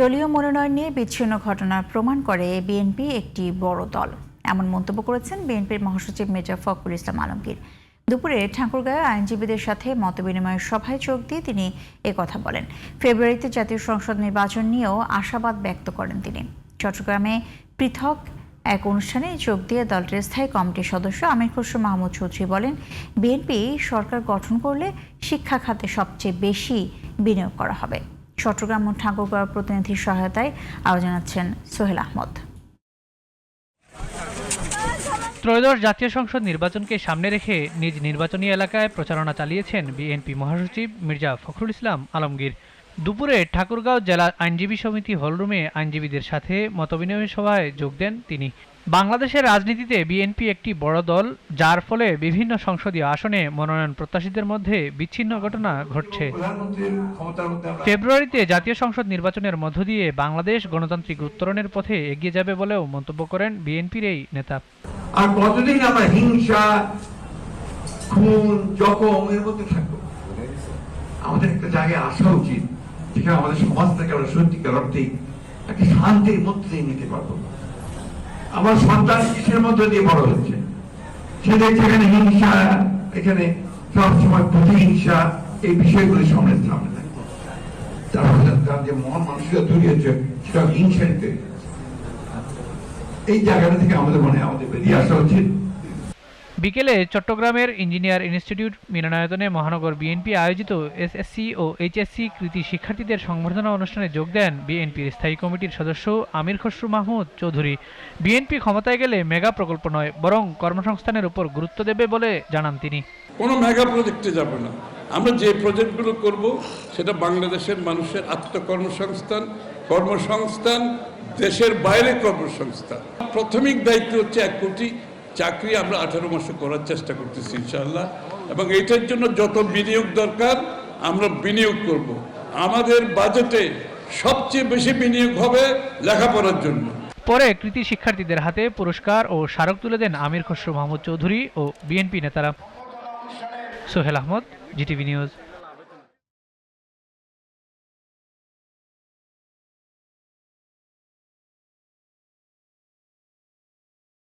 দলীয় মনোনয়ন নিয়ে বিচ্ছিন্ন ঘটনা প্রমাণ করে বিএনপি একটি বড় দল। এমন মন্তব্য করেছেন বিএনপির মহাসচিব মির্জা ফখরুল ইসলাম আলমগীর। দুপুরে ঠাকুরগাঁয়ে আইনজীবীদের সাথে মতবিনিময়ের সভায় যোগ দিয়ে তিনি কথা বলেন। ফেব্রুয়ারিতে জাতীয় সংসদ নির্বাচন নিয়েও আশাবাদ ব্যক্ত করেন তিনি। চট্টগ্রামে পৃথক এক অনুষ্ঠানে যোগ দিয়ে দলটির স্থায়ী কমিটির সদস্য আমির খসরু মাহমুদ চৌধুরী বলেন, বিএনপি সরকার গঠন করলে শিক্ষা খাতে সবচেয়ে বেশি বিনিয়োগ করা হবে। চট্টগ্রাম ও ঠাকুরগাঁও প্রতিনিধির সহায়তায় আরও জানাচ্ছেন সোহেল আহমদ। ত্রয়োদশ জাতীয় সংসদ নির্বাচনকে সামনে রেখে নিজ নির্বাচনী এলাকায় প্রচারণা চালিয়েছেন বিএনপি মহাসচিব মির্জা ফখরুল ইসলাম আলমগীর। দুপুরে ঠাকুরগাঁও জেলা আইনজীবী সমিতি হলরুমে আইনজীবীদের সাথে মতবিনিময় সভায় যোগ দেন তিনি। বাংলাদেশের রাজনীতিতে বিএনপি একটি বড় দল, যার ফলে বিভিন্ন সংসদীয় আসনে মনোনয়ন প্রত্যাশীদের মধ্যে বিচ্ছিন্ন ঘটনা ঘটছে। ফেব্রুয়ারিতে জাতীয় সংসদ নির্বাচনের মধ্য দিয়ে বাংলাদেশ গণতান্ত্রিক উত্তরণের পথে এগিয়ে যাবে বলেও মন্তব্য করেন বিএনপির এই নেতা। আর কতদিন আমরা হিংসা, খুন, জখম এর মধ্যে থাকব? আমাদের একটা জায়গায় আসা উচিত, যেখানে আমাদের সমাজটাকে আমরা সত্যিকার অর্থেই একটা শান্তির মধ্যে নিতে পারব। আমার সন্তান কিসের মধ্যে দিয়ে বড় হচ্ছে সে দেখছে এখানে হিংসা, এখানে সবসময় প্রতিহিংসা, এই বিষয়গুলি সামনে সামনে থাকে। তার যে মন মানুষকে তৈরি সেটা হিংসা এই জায়গাটা থেকে আমাদের মনে আমাদের বেরিয়ে আসা উচিত। বিকেলে চট্টগ্রামের ইঞ্জিনিয়ার ইনস্টিটিউট মিলনায়তনে মহানগর বিএনপি আয়োজিত এসএসসি ও এইচএসসি কৃতি শিক্ষার্থীদের সংবর্ধনা অনুষ্ঠানে যোগ দেন বিএনপির স্থায়ী কমিটির সদস্য আমির খসরু মাহমুদ চৌধুরী। বিএনপি ক্ষমতায় গেলে মেগা প্রকল্প নয়, বরং কর্মসংস্থানের উপর গুরুত্ব দেবে বলে জানান তিনি। কোনো মেগা প্রজেক্টে যাব না। আমরা যে প্রজেক্টগুলো করব, সেটা বাংলাদেশের মানুষের আত্মকর্মসংস্থান, কর্মসংস্থান, দেশের বাইরে কর্মসংস্থান। প্রাথমিক দায়িত্ব হচ্ছে এক কোটি চাকরি আমরা আঠারো মাসে করার চেষ্টা করতেছি, ইনশাআল্লাহ। এবং এটার জন্য যত বিনিয়োগ দরকার, আমরা বিনিয়োগ করব। আমাদের বাজেটে সবচেয়ে বেশি বিনিয়োগ হবে লেখাপড়ার জন্য। পরে কৃতি শিক্ষার্থীদের হাতে পুরস্কার ও স্মারক তুলে দেন আমির খসরু, মাহমুদ চৌধুরী ও বিএনপি নেতারা। সোহেল আহমদ, জিটিভি নিউজ।